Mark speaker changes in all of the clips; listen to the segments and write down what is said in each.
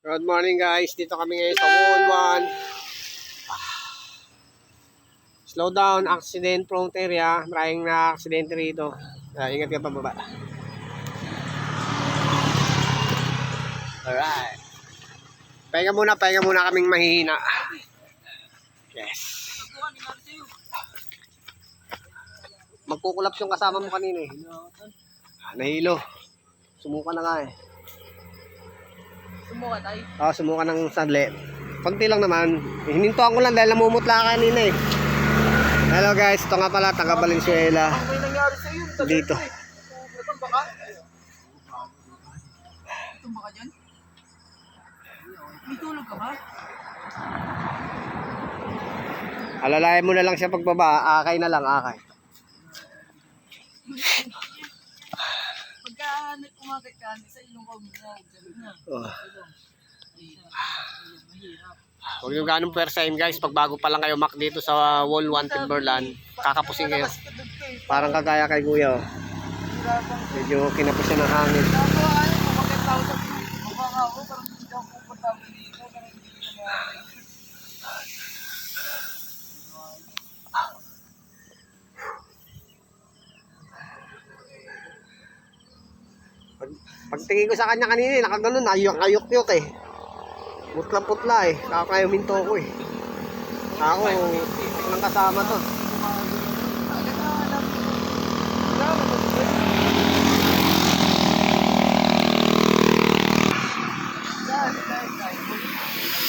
Speaker 1: Good morning guys, dito kami ngayon sa Wall 1. Slow down, accident prone area. Maraming na aksidente rito. Ah, ingat ka pababa. Alright. Pahinga muna, pahinga muna kaming mahihina. Yes. Magkukulaps yung kasama mo kanina eh. Ah, Nahilo. Sumuka na nga eh.
Speaker 2: Sumuka tayo.
Speaker 1: Ah, sumuka ng sadli. Konti lang naman. Hinintuan ko lang dahil namumutla kanina eh. Hello guys, ito nga pala, taga Valenzuela.
Speaker 2: Ang may nangyari sa iyo.
Speaker 1: Dito.
Speaker 2: eh. Natumba ka? Natumba ka dyan? May tulog ka ba?
Speaker 1: Alalayan mo na lang siya pagbaba, akay na lang, akay.
Speaker 2: Pagka umakit ka, sa ilong na.
Speaker 1: Oh. Huwag nyo ganong persahin guys, pag bago pa lang kayo mak dito sa Wall 1 Timberland, kakapusing kayo.
Speaker 2: Eh.
Speaker 1: Parang kagaya kay Kuya. oh. Medyo kinapos siya ng hangin.
Speaker 2: Nako, ano, kumakit ako sa Mukha nga ako, parang hindi ako pupunta dito. Parang hindi ko na
Speaker 1: Pag, pagtingin ko sa kanya kanina, eh, nakaganon, ayok-ayok yun eh. Putla-putla eh, kakayaminto ko eh. Ako, lang kasama to.
Speaker 2: Dahil, dahil, dahil.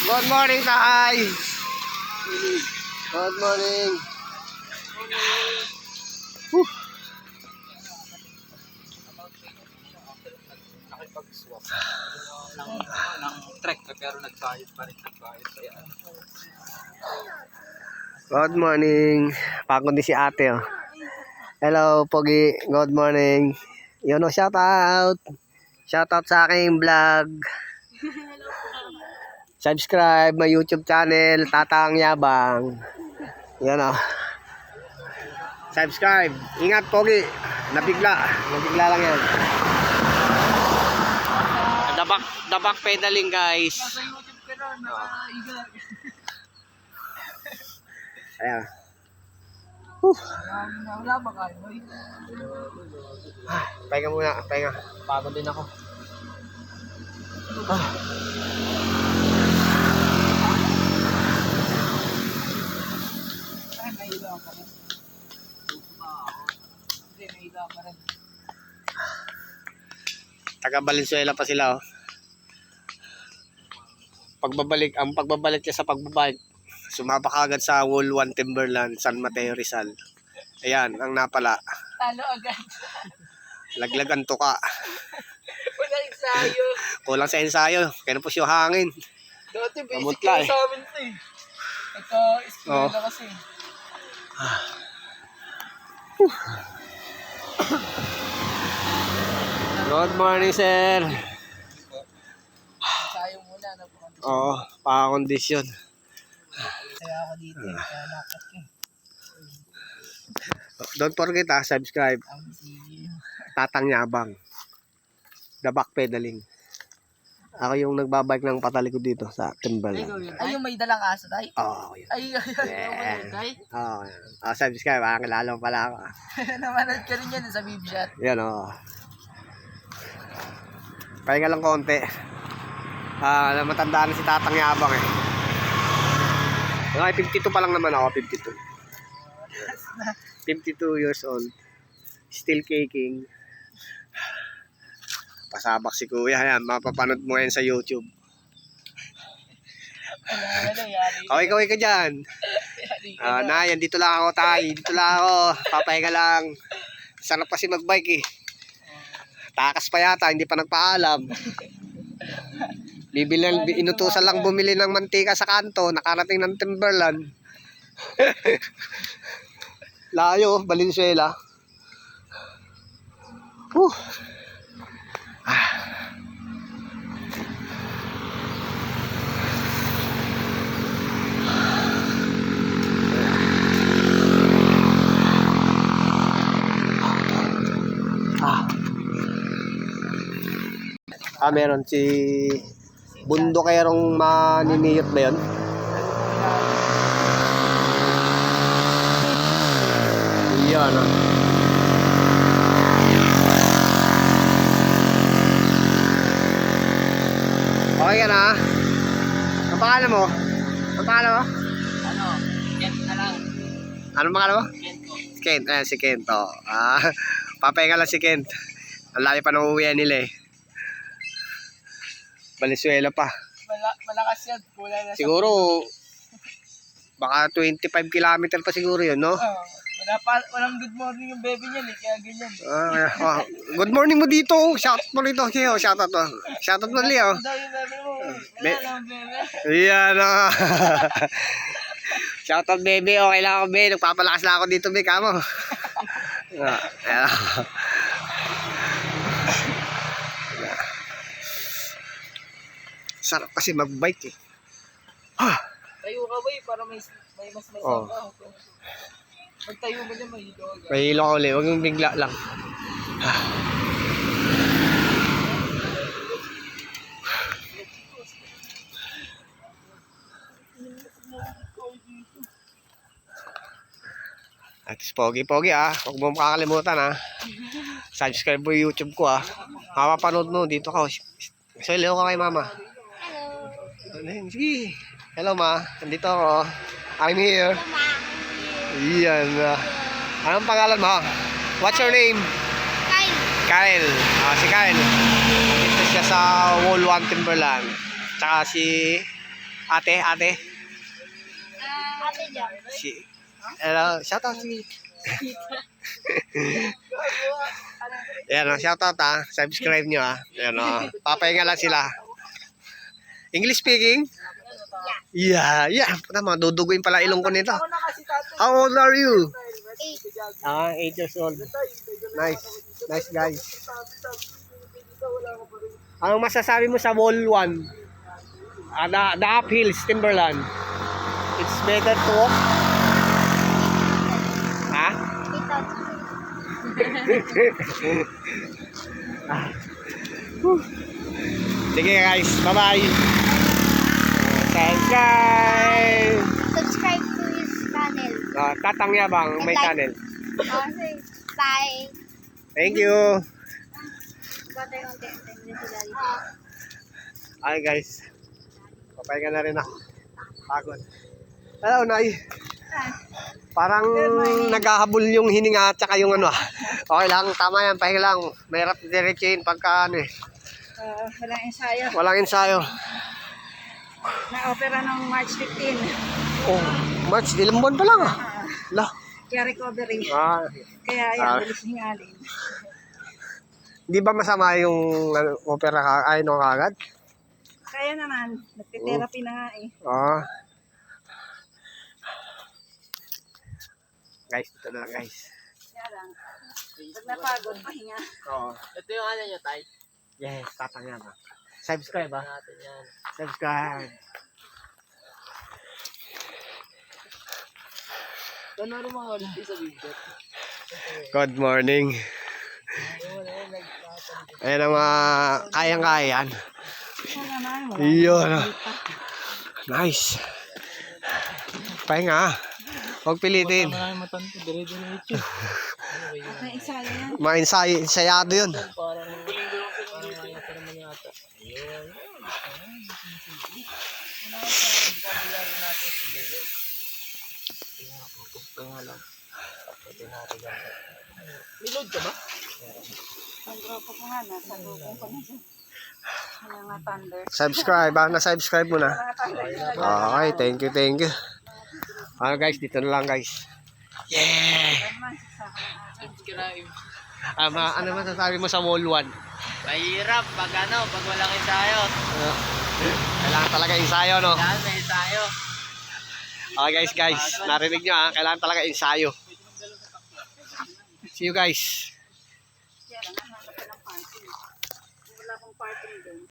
Speaker 1: Good morning, Tay! Good morning.
Speaker 3: Ng, ng trek pero nagbayad pa rin nagbayad kaya
Speaker 1: Good morning. Pagod din si ate oh. Hello, Pogi. Good morning. Yun oh, shout out. Shout out sa aking vlog. Subscribe my YouTube channel, Tatang Yabang. Yan oh. Subscribe. Ingat, Pogi. Nabigla. Nabigla lang yan. Dabak, dabak pedaling guys.
Speaker 2: Nasa YouTube ka na, nakaiga.
Speaker 1: Ayan.
Speaker 2: Wala wala ba kayo? boy?
Speaker 1: Pahinga muna, pahinga. Pagod din ako. Ah. Taga Valenzuela pa sila oh. Pagbabalik, ang pagbabalik niya sa pagbabalik, sumapa ka agad sa Wall 1 Timberland, San Mateo Rizal. Ayan, ang napala.
Speaker 2: Talo agad.
Speaker 1: Laglag ang tuka.
Speaker 2: Wala ensayo.
Speaker 1: Kulang sa ensayo. Kaya po yung hangin.
Speaker 2: Dati basic lang
Speaker 1: eh.
Speaker 2: sa amin to eh. Ito, eskwela
Speaker 1: Oo.
Speaker 2: kasi.
Speaker 1: Good morning, sir. Oo, pakakondisyon.
Speaker 2: Kaya ako dito eh. Kaya nakat eh.
Speaker 1: Don't forget ah, subscribe. Tatang Yabang. The back pedaling. Ako yung nagbabike ng patalikod dito sa Timberland.
Speaker 2: Ay, yung may dalang aso tayo.
Speaker 1: Oo, oh, yun.
Speaker 2: Ay, ay, ay.
Speaker 1: Yeah.
Speaker 2: ay.
Speaker 1: Oo, yan. Ah, subscribe. Ah, kilala pala ako.
Speaker 2: Namanood ka rin yan sa Bibshot.
Speaker 1: Yan, oo. Pahinga lang konti. Ah, matanda na si Tatang Yabang eh. Okay, 52 pa lang naman ako, 52. 52 years old. Still kicking. Pasabak si Kuya. Yan, mapapanood mo yan sa YouTube.
Speaker 2: Yari.
Speaker 1: Kaway-kaway ka dyan. Ah,
Speaker 2: na.
Speaker 1: yan, dito lang ako, tay. Dito lang ako. Papahinga lang. Sarap kasi magbike eh. Takas pa yata, hindi pa nagpaalam. Bibili, inutusan lang bumili ng mantika sa kanto, nakarating ng Timberland. Layo, Valenzuela. Whew. Ah, meron si bundokerong maniniyot ba yun? Yan ah. Okay ka na? Ang pangalan mo? Ang pangalan mo?
Speaker 3: Ano? Yan na lang.
Speaker 1: Anong pangalan mo?
Speaker 3: Yan ko.
Speaker 1: Kent, eh, si Kent, oh. Ah, papahinga lang si Kent. Ang layo pa ng uwian nila eh. Valenzuela pa.
Speaker 2: Mala, malakas yan. Kulang na sa...
Speaker 1: Siguro, baka 25 kilometer pa siguro yun, no?
Speaker 2: Oh, wala pa, walang good morning yung baby niyan eh. Kaya ganyan.
Speaker 1: Ah, ah, good morning mo dito. Shout mo rito. Kaya, shout out mo. Shout out mo,
Speaker 2: dami baby mo. eh. Wala
Speaker 1: Be-. Yan ah. Shout out, baby. Okay lang ako, babe. Nagpapalakas lang ako dito, babe. Kamo. Ah, Sarap kasi mag-bike eh.
Speaker 2: Tayo ka eh, para may, may mas may
Speaker 1: Oh.
Speaker 2: sabaw. Pag tayo mo dyan, may hilo agad.
Speaker 1: May hilo ka ulit. Huwag yung bigla lang. At is pogi-pogi ah. Huwag mo makakalimutan ah. Subscribe mo yung YouTube ko ah. Mapapanood mo dito ka. So, hello ka kay mama. Hello. Sige. Hello ma. Nandito ako. I'm here. Yan. ah. Anong pangalan mo? What's your name?
Speaker 4: Kyle.
Speaker 1: Kyle. Ah, si Kyle. Ito siya sa Wall 1 Timberland. Tsaka si ate, ate.
Speaker 4: Uh, ate dyan.
Speaker 1: Si, hello, shout out si... Yan o, shout out ha. Subscribe nyo ha. Yan o, papahinga lang sila. English speaking? Yeah, yeah. Puta, mga duduguin pala ilong ko nito. How old are you?
Speaker 4: Eight.
Speaker 1: Ah, 8 years old. Nice. Nice guys. Anong masasabi mo sa wall 1? Ah, the, the uphills, Timberland. It's better to walk? Ha?
Speaker 4: Ito.
Speaker 1: Sige guys, bye-bye. Subscribe!
Speaker 4: Subscribe to his channel.
Speaker 1: Ah, Tatang Yabang, may
Speaker 4: Like.
Speaker 1: channel.
Speaker 4: Okay. Bye.
Speaker 1: Thank you. Ay guys, papahinga na rin ako. Pagod. Hello, Nay. Parang naghahabol yung hininga at saka yung ano ah. Okay lang, tama yan, pahinga lang. Mahirap diretsuhin pagka ano eh.
Speaker 5: Uh, walang ensayo.
Speaker 1: Walang ensayo.
Speaker 5: Na-opera ng March 15.
Speaker 1: Oh, March, ilang buwan pa lang ah. La.
Speaker 5: Kaya recovery.
Speaker 1: Ah,
Speaker 5: Kaya
Speaker 1: Ah.
Speaker 5: yan, bilis hingalin.
Speaker 1: di ba masama yung ano, opera ka, ay no kagad?
Speaker 5: Kaya naman, nagte-therapy na nga eh.
Speaker 1: Ah. Guys, ito na lang guys.
Speaker 5: Kaya lang. Pag napagod, pahinga.
Speaker 1: Oo.
Speaker 3: Ito yung ano niya, tay.
Speaker 1: Yes, tatang yan ah. Subscribe ah.
Speaker 3: Natin yan.
Speaker 1: Subscribe.
Speaker 3: Rin mga ulit sa video?
Speaker 1: Good morning. Ayan ang mga kayang-kayan. Iyon. Nice. Pahinga. ah. Huwag pilitin.
Speaker 3: Marami matanto, dire-diretso.
Speaker 5: Na ensayo yan.
Speaker 1: Mainsay, ensayado yun.
Speaker 3: Parang, parang ayaw pa naman yata. Ayun. Tingnan lang. Pwede natin yan. Ka ba?
Speaker 5: Ang grupo ko nga, nasa lubong ko na dyan. Ano nga thunder.
Speaker 1: Subscribe ah. Na-subscribe mo na. Okay, thank you, thank you. Ah guys, dito na lang guys. Yeah!
Speaker 3: Subscribe.
Speaker 1: Ah, ma- ano masasabi mo sa wall 1?
Speaker 3: Mahirap pag ano, pag walang ensayo.
Speaker 1: Kailangan talaga ensayo, no?
Speaker 3: Dahil may ensayo.
Speaker 1: Okay guys, guys. Narinig nyo ah. Kailangan talaga ensayo. See you guys.
Speaker 5: Wala akong party doon.